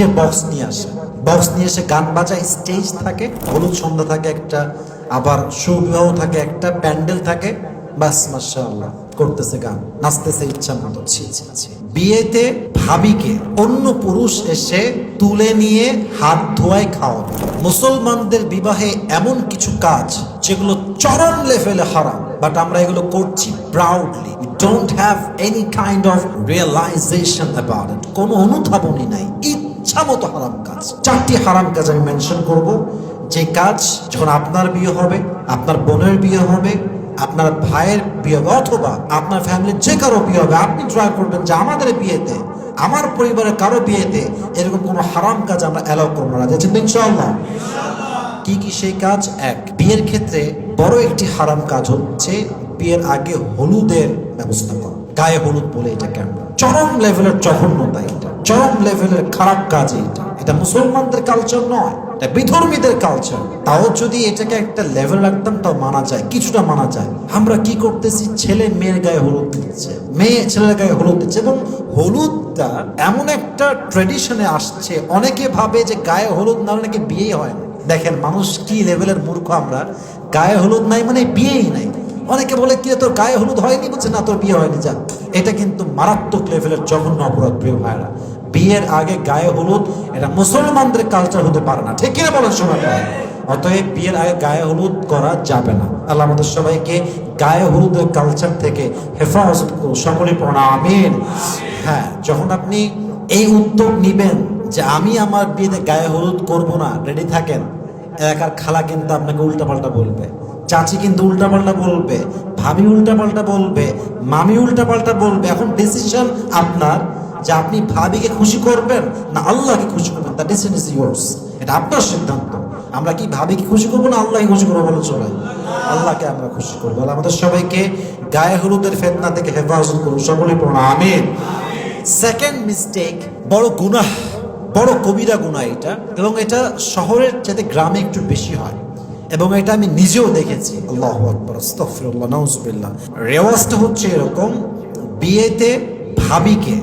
DJ box নিয়ে আসে। Box নিয়ে এসে গান বাজায় স্টেজ থাকে, হলুদ সন্ধ্যা থাকে একটা, আবার সুবিবাহ থাকে একটা, প্যান্ডেল থাকে। বাস, মাশাআল্লাহ, করতেছে গান, নাচতেছে ইচ্ছা মতো বিয়েতে ভাবিকে অন্য পুরুষ এসে তুলে নিয়ে হাত ধোয়ায় খাওয়াবে। মুসলমানদের বিবাহে এমন কিছু কাজ যেগুলো চরম লেভেলে হারাম বাট আমরা এগুলো করছি proudly don't have any kind of realization about কোনো অনুধাবনই নাই। ইচ্ছা মতো হারাম কাজ। চারটি হারাম কাজ আমি মেনশন করব। যে কাজ যখন আপনার বিয়ে হবে, আপনার বোনের বিয়ে হবে, আপনার ভাইয়ের বিয়ে হবে, অথবা আপনার ফ্যামিলির যে কারও বিয়ে হবে, আপনি ট্রাই করবেন যে আমাদের বিয়েতে, আমার পরিবারের কারও বিয়েতে এরকম কোনো হারাম কাজ আমরা অ্যালাউ করব না। যাচ্ছেন ইনশাআল্লাহ? কি কি সেই কাজ? এক, বিয়ের ক্ষেত্রে বড় একটি হারাম কাজ হচ্ছে বিয়ের আগে হলুদের ব্যবস্থা করা। গায়ে হলুদ বলে এটা কেন? চরম লেভেলের জঘন্যতা এটা। চরম লেভেলের খারাপ কাজ এটা। এটা মুসলমানদের কালচার নয়, এটা বিধর্মীদের কালচার তাও যদি এটাকে একটা লেভেল রাখতাম, তাও মানা যায়, কিছুটা মানা যায়। আমরা কি করতেছি? ছেলে মেয়ের গায়ে হলুদ দিচ্ছে। মেয়ে ছেলের গায়ে হলুদ দিচ্ছে এবং হলুদটা এমন একটা ট্রেডিশনে আসছে। অনেকে ভাবে যে গায়ে হলুদ না নাকি বিয়ে হয় না। দেখেন, মানুষ কি লেভেলের মূর্খ আমরা? গায়ে হলুদ নাই মানে বিয়েই নাই। অনেকে বলে কি তোর গায়ে হলুদ হয়নি? বলছে, না, তোর বিয়ে হয়নি, যা। এটা কিন্তু মারাত্মক লেভেলের জঘন্য অপরাধ, প্রিয় ভাইরা বিয়ের আগে গায়ে হলুদ, এটা মুসলমানদের কালচার হতে পারে না। ঠিক কিনা সময় অতএব বিয়ের আগে গায়ে হলুদ করা যাবে না। আল্লাহ আমাদের সবাইকে গায়ে হলুদের কালচার থেকে হেফাজত করুন। সকলে আমিন। হ্যাঁ যখন আপনি এই উদ্যোগ নিবেন যে আমি আমার বিয়েতে গায়ে হলুদ করব না রেডি থাকেন এলাকার খালা কিন্তু আপনাকে উল্টাপাল্টা বলবে। চাচি কিন্তু উল্টাপাল্টা বলবে, ভাবি উল্টাপাল্টা বলবে, মামি উল্টাপাল্টা বলবে। এখন ডিসিশন আপনার যে আপনি ভাবিকে খুশি করবেন না আল্লাহকে খুশি করবেন দ্য ডিসিশন ইজ ইয়োর্স এটা আপনার সিদ্ধান্ত। আমরা কি ভাবিকে খুশি করব না আল্লাহকে খুশি করব বলে চলে। আল্লাহকে আমরা খুশি করব। আমাদের সবাইকে গায়ে হলুদের ফেতনা থেকে হেফাজত করুন, সকলেই পড়ুন, আমিন। সেকেন্ড মিস্টেক বড় গুনাহ, বড় কবিরা গুনাহ এটা, এবং এটা শহরের চাইতে গ্রামে একটু বেশি হয়। এবং এটা আমি নিজেও দেখেছি। আল্লাহ আকবর, আস্তাগফিরুল্লাহ, নাউজুবিল্লাহ। রেওয়াজটা হচ্ছে এরকম, বিয়েতে ভাবিকে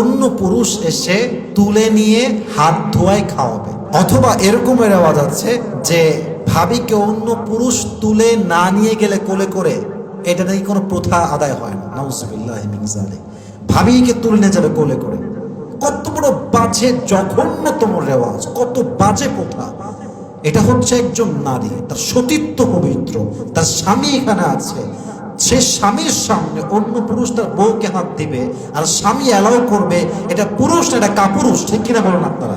অন্য পুরুষ এসে তুলে নিয়ে হাত ধোয়ায় খাওয়াবে। অথবা এরকমের রেওয়াজ আছে যে ভাবিকে অন্য পুরুষ তুলে না নিয়ে গেলে কোলে করে, এটা নাকি কোনো প্রথা আদায় হয় না। ভাবিকে তুলে নিয়ে যাবে কোলে করে। কত বড় বাজে, জঘন্যতম রেওয়াজ, কত বাজে প্রথা। এটা হচ্ছে একজন নারী, তার সতীত্ব পবিত্র, তার স্বামী এখানে আছে। সে স্বামীর সামনে অন্য পুরুষ তার বউকে হাত দিবে, আর স্বামী অ্যালাউ করবে, এটা পুরুষ এটা কাপুরুষ, ঠিক কিনা বলেন আপনারা?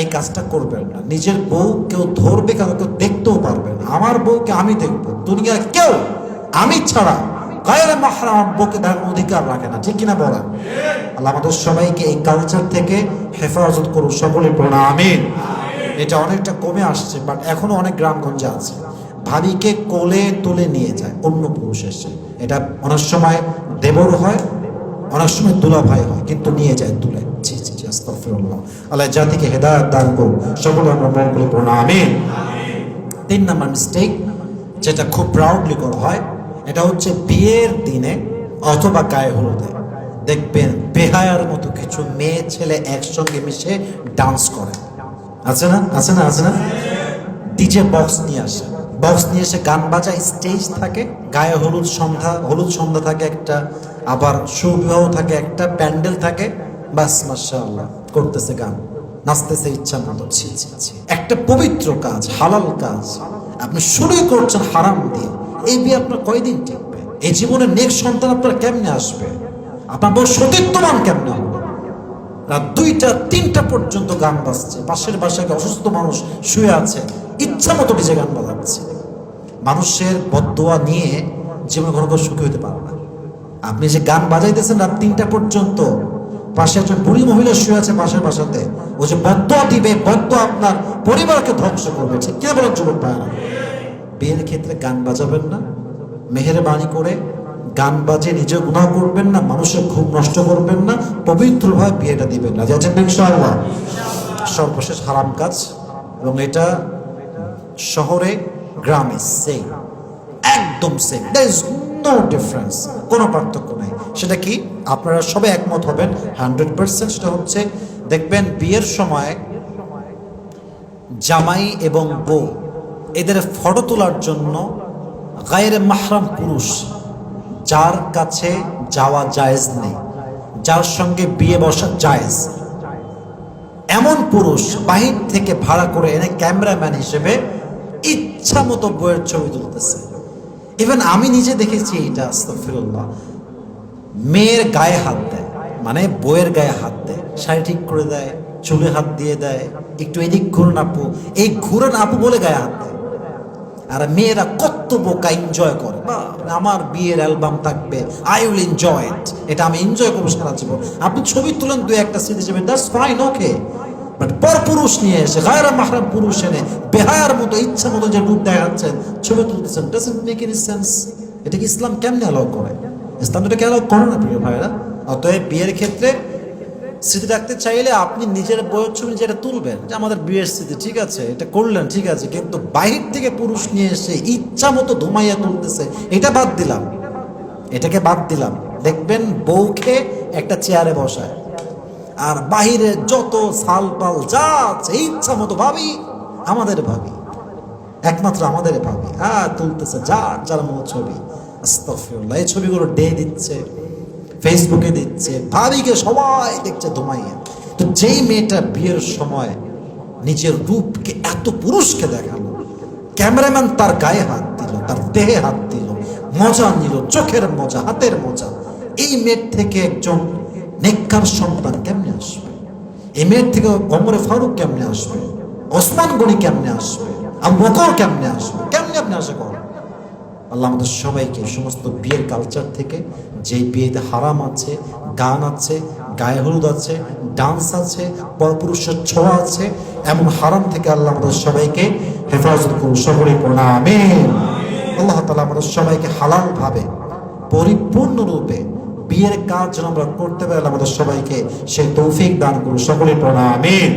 এই কাজটা করবেন না। নিজের বউ কেউ ধরবে কেউ কেউ দেখতেও পারবে না। আমার বউকে আমি দেখব, দুনিয়ার কেউ, আমি ছাড়া গায়ের মাহরাম আমার বউকে দেখার অধিকার রাখে না, ঠিক কিনা বলেন? আল্লাহ আমাদের সবাইকে এই কালচার থেকে হেফাজত করুন, সকলে প্রণাম আমিন। এটা অনেকটা কমে আসছে বাট এখনও অনেক গ্রামগঞ্জে আছে। ভাবিকে কোলে তুলে নিয়ে যায়, অন্য পুরুষ এসে। এটা অনেক সময় দেবর হয়, অনেক সময় দুলা ভাই হয়, কিন্তু নিয়ে যায় তুলে জি জি জি আল্লাহ জাতিকে হেদায়েত দান করুন সকলে আমরা মন করে আমিন। তিন নাম্বার মিস্টেক যেটা খুব প্রাউডলি করা হয়, এটা হচ্ছে বিয়ের দিনে অথবা গায়ে হলুদে। দেখবেন, বেহায়ার মতো কিছু মেয়ে, ছেলে একসঙ্গে মিশে ডান্স করে। আছে না? আছে না? আছে না? ডিজে বক্স নিয়ে আসে। বক্স নিয়ে এসে গান বাজায় স্টেজ থাকে, গায়ে হলুদ সন্ধ্যা হলুদ সন্ধ্যা থাকে একটা, আবার সুবিবাহ থাকে একটা, প্যান্ডেল থাকে। বাস, মাশাআল্লাহ, করতেছে গান। নাচতেছে ইচ্ছা মতো একটা পবিত্র কাজ, হালাল কাজ। আপনি শুরুই করছেন হারাম দিয়ে। এই বিয়ে আপনার কয়দিন টিকবে? এই জীবনে নেক্সট সন্তান আপনার কেমনে আসবে? আপনার বড় সতীত্ববান কেমনে হবে? রাত দুইটা, তিনটা পর্যন্ত গান বাজছে। পাশের বাসায় অসুস্থ মানুষ শুয়ে আছে, ইচ্ছা মতো নিজে গান বাজাচ্ছে। মানুষের বদোয়া নিয়ে জীবনে কোনো কোনো সুখী হতে পারে না। আপনি যে গান বাজাইতেছেন রাত তিনটা পর্যন্ত, পাশে একজন বুড়ি মহিলা শুয়ে আছে পাশের বাসাতে, ও যে বদোয়া দিবে বদোয়া আপনার পরিবারকে ধ্বংস করবে। ঠিক কে বলেন যুবক না বিয়ের ক্ষেত্রে গান বাজাবেন না। মেহেরবানি করে গান বাজে নিজে গুণা করবেন না, মানুষের ঘুম নষ্ট করবেন না, পবিত্রভাবে বিয়েটা দিবেন না। যাচ্ছেন ইনশাআল্লাহ। সর্বশেষ হারাম কাজ, এবং এটা শহরে, গ্রামে সেম একদম same there is no difference কোনো পার্থক্য নাই। সেটা কি? আপনারা সবাই একমত হবেন হান্ড্রেড পার্সেন্ট সেটা হচ্ছে, দেখবেন বিয়ের সময় জামাই এবং বউ, এদের ফটো তোলার জন্য গায়ের মাহরাম পুরুষ। যার কাছে যাওয়া জায়েজ নেই, যার সঙ্গে বিয়ে বসা জায়েজ। এমন পুরুষ বাহির থেকে ভাড়া করে এনে ক্যামেরাম্যান হিসেবে ইচ্ছা মতো বইয়ের ছবি তুলতেছে। ইভেন আমি নিজে দেখেছি এটা আস্তফিরুল্লাহ মেয়ের গায়ে হাত দেয় মানে বইয়ের গায়ে হাত দেয়, শাড়ি ঠিক করে দেয়, চুলে হাত দিয়ে দেয়, একটু এদিক ঘুরন আপু, এই ঘুরন আপু বলে গায়ে হাত দেয়। আর মেয়েরা কত বোকা এনজয় করে। বা আমার বিয়ের অ্যালবাম থাকবে আই উইল এনজয় ইট এটা আমি এনজয় করব সারা জীবন। আপনি ছবি তুলেন দু একটা স্মৃতি হিসেবে দ্যাটস ফাইন ওকে বাট পর পুরুষ নিয়ে এসে গায়রা মাহরাম পুরুষ এনে বেহায়ার মতো ইচ্ছা মতো যে রূপ দেখাচ্ছেন ছবি তুলতেছেন ডাজন্ট মেক এনি সেন্স এটা কি ইসলাম কেমনে অ্যালাউ করে? ইসলাম তো এটাকে অ্যালাউ করে না প্রিয় ভাইরা অতএব বিয়ের ক্ষেত্রে স্মৃতি রাখতে চাইলে আপনি নিজের বইয়ের ছবি যেটা তুলবেন। যে আমাদের বিয়ের স্মৃতি, ঠিক আছে? এটা করলেন, ঠিক আছে? কিন্তু বাহির থেকে পুরুষ নিয়ে এসে ইচ্ছা মতো ধুমাইয়া তুলতেছে, এটা বাদ দিলাম। এটাকে বাদ দিলাম। দেখবেন বউকে একটা চেয়ারে বসায়। আর বাহিরে যত সাল পাল যা আছে, ইচ্ছা মতো ভাবি, আমাদের ভাবি। একমাত্র আমাদের ভাবি। হ্যাঁ তুলতেছে যার যার মতো ছবি। আস্তাগফিরুল্লাহ, এই ছবিগুলো ডে দিচ্ছে। ফেসবুকে দিচ্ছে ভাবিকে সবাই দেখছে ধুমাইয়া তো যেই মেয়েটা বিয়ের সময় নিজের রূপকে এত পুরুষকে দেখাল, ক্যামেরাম্যান তার গায়ে হাত দিল, তার দেহে হাত দিল, মজা নিল, চোখের মজা, হাতের মজা। এই মেয়ের থেকে একজন নেককার সন্তান কেমনে আসবে? এই মেয়ের থেকে অমরে ফারুক কেমনে আসবে? ওসমান গনি কেমনে আসবে? আর বকর কেমনে আসবে? কেমনে আপনি আশা করেন? আল্লাহ আমাদের সবাইকে সমস্ত বিয়ের কালচার থেকে যেই বিয়েতে হারাম আছে, গান আছে, গায়ে হলুদ আছে ডান্স আছে, পরপুরুষের ছোঁয়া আছে, এমন হারাম থেকে আল্লাহ আমাদের সবাইকে হেফাজত করুন সকলে আমিন। আল্লাহ তালা আমাদের সবাইকে হালাল ভাবে পরিপূর্ণরূপে বিয়ের কাজ যেন আমরা করতে পারি আমাদের সবাইকে সেই তৌফিক দান করুন সকলে আমিন।